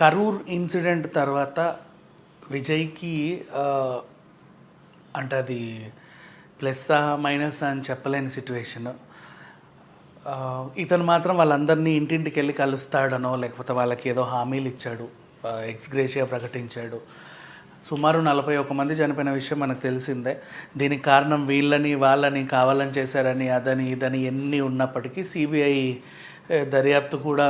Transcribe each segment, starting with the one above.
Karur incident తర్వాత విజయ్కి అంటే అది ప్లస్ మైనస్ అని చెప్పలేని సిచ్యువేషన్. ఇతను మాత్రం వాళ్ళందరినీ ఇంటింటికి వెళ్ళి కలుస్తాడనో లేకపోతే వాళ్ళకి ఏదో హామీలు ఇచ్చాడు ఎక్స్గ్రేషియా ప్రకటించాడు. సుమారు నలభై ఒక మంది చనిపోయిన విషయం మనకు తెలిసిందే. దీనికి కారణం వీళ్ళని వాళ్ళని కావాలని చేశారని అదని ఇదని ఎన్ని ఉన్నప్పటికీ సిబిఐ దర్యాప్తు కూడా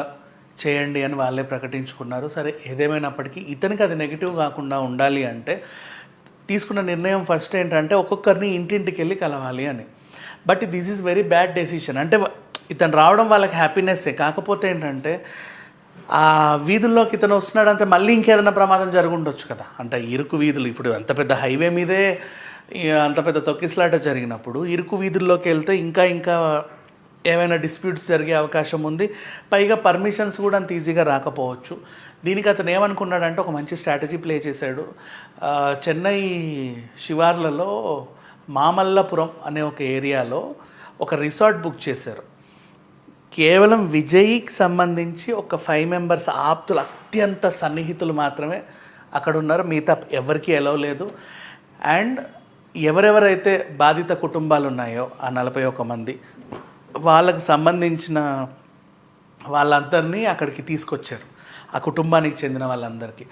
చేయండి అని వాళ్ళే ప్రకటించుకున్నారు. సరే ఏదేమైనప్పటికీ ఇతనికి అది నెగిటివ్ కాకుండా ఉండాలి అంటే తీసుకున్న నిర్ణయం ఫస్ట్ ఏంటంటే ఒక్కొక్కరిని ఇంటింటికి వెళ్ళి కలవాలి అని. But this is very bad decision అంటే ఇతను రావడం వాళ్ళకి హ్యాపీనెస్సే కాకపోతే ఏంటంటే ఆ వీధుల్లోకి ఇతను వస్తున్నాడంటే మళ్ళీ ఇంకేదైనా ప్రమాదం జరుగుండొచ్చు కదా. అంటే ఇరుకు వీధులు ఇప్పుడు అంత పెద్ద హైవే మీదే అంత పెద్ద తొక్కిసలాట జరిగినప్పుడు ఇరుకు వీధుల్లోకి వెళ్తే ఇంకా ఇంకా ఏమైనా డిస్ప్యూట్స్ జరిగే అవకాశం ఉంది పైగా పర్మిషన్స్ కూడా అంత ఈజీగా రాకపోవచ్చు. దీనికి అతను ఏమనుకున్నాడంటే ఒక మంచి స్ట్రాటజీ ప్లే చేశాడు. చెన్నై శివార్లలో మామల్లపురం అనే ఒక ఏరియాలో ఒక రిసార్ట్ బుక్ చేశారు. కేవలం విజయ్కి సంబంధించి ఒక ఫైవ్ మెంబర్స్ ఆప్తులు అత్యంత సన్నిహితులు మాత్రమే అక్కడ ఉన్నారు మిగతా ఎవరికి ఎలవ్ లేదు. అండ్ ఎవరెవరైతే బాధిత కుటుంబాలు ఉన్నాయో ఆ నలభై ఒక మంది వాళ్ళకు సంబంధించిన వాళ్ళందరినీ అక్కడికి తీసుకొచ్చారు. ఆ కుటుంబానికి చెందిన వాళ్ళందరికీ.